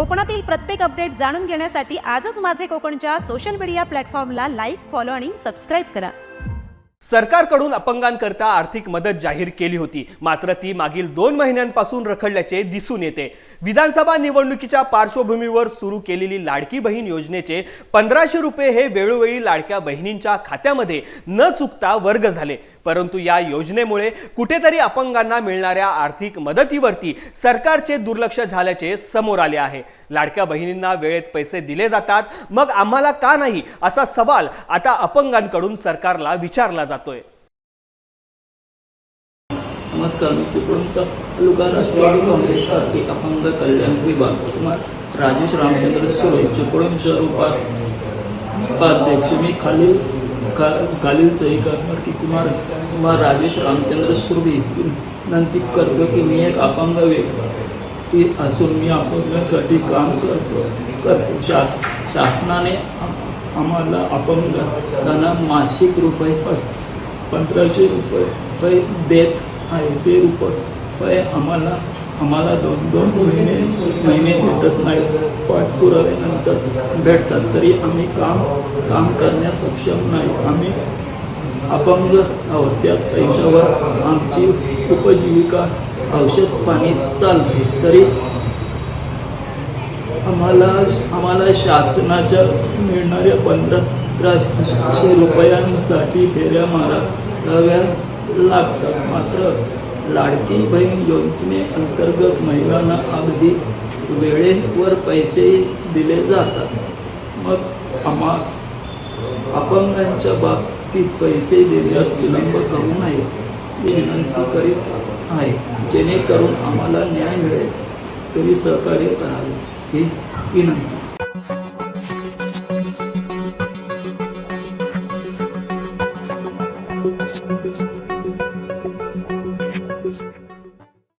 कोकणातील प्रत्येक अपडेट जाणून घेण्यासाठी आजच माझे कोकणच्या सोशल मीडिया प्लॅटफॉर्मला लाईक फॉलो आणि सबस्क्राईब करा. सरकारकडून अपंगांकरता आर्थिक मदत जाहीर केली होती. मात्र ती मागील दोन महिन्यांपासून रखडल्याचे दिसून येते. विधानसभा निवडणुकीच्या पार्श्वभूमीवर सुरू केलेली लाडकी बहीण योजनेचे पंधराशे रुपये हे वेळोवेळी लाडक्या बहिणींच्या खात्यामध्ये न चुकता वर्ग झाले. परंतु या योजनेमुळे कुठेतरी अपंगांना मिळणाऱ्या आर्थिक मदतीवरती सरकारचे दुर्लक्ष झाल्याचे समोर आले आहे. लाडक्या बहिणींना वेळेत पैसे दिले जातात मग आम्हाला का नाही असा सवाल आता अपंगांकडून सरकारला विचारला जातोय. नमस्कार मी चिपळूण तालुका राष्ट्रवादी काँग्रेस पार्टी अपंग कल्याण विभाग कुमार राजेश रामचंद्र सुरे चिपळूण शहर उपाध्यक्ष मी खालील खा खालील सही करणार की कुमार कुमार राजेश रामचंद्र सुरभी विनंती करतो की मी एक अपंग व्यक्ती असून मी अपंगांसाठी काम करतो करतो. शास शासनाने आम्हाला अपंगांना मासिक रुपये प- पंधराशे रुपये देत आहे. ते रुपये आम्हाला आम्हाला दोन दोन महिने भेटत नाही. पाठपुराव्यानंतर भेटतात. तरी आम्ही काम काम करण्यास सक्षम नाही. आम्ही अपंग आहोत. त्याच पैशावर आमची उपजीविका औषध पाणी चालते. तरी आम्हाला आम्हाला शासनाच्या मिळणाऱ्या पंधराशे रुपयांसाठी फेऱ्या माराव्या लागतात. मात्र लाडकी बहीण योजनेअंतर्गत महिलांना अगदी वेळेवर पैसे दिले जातात. मग आम्हा अपंगांच्या बाबतीत पैसे देण्यास विलंब करू नये. ही विनंती करीत आहे. जेणेकरून आम्हाला न्याय मिळेल. तरी सहकार्य करावे. ही विनंती.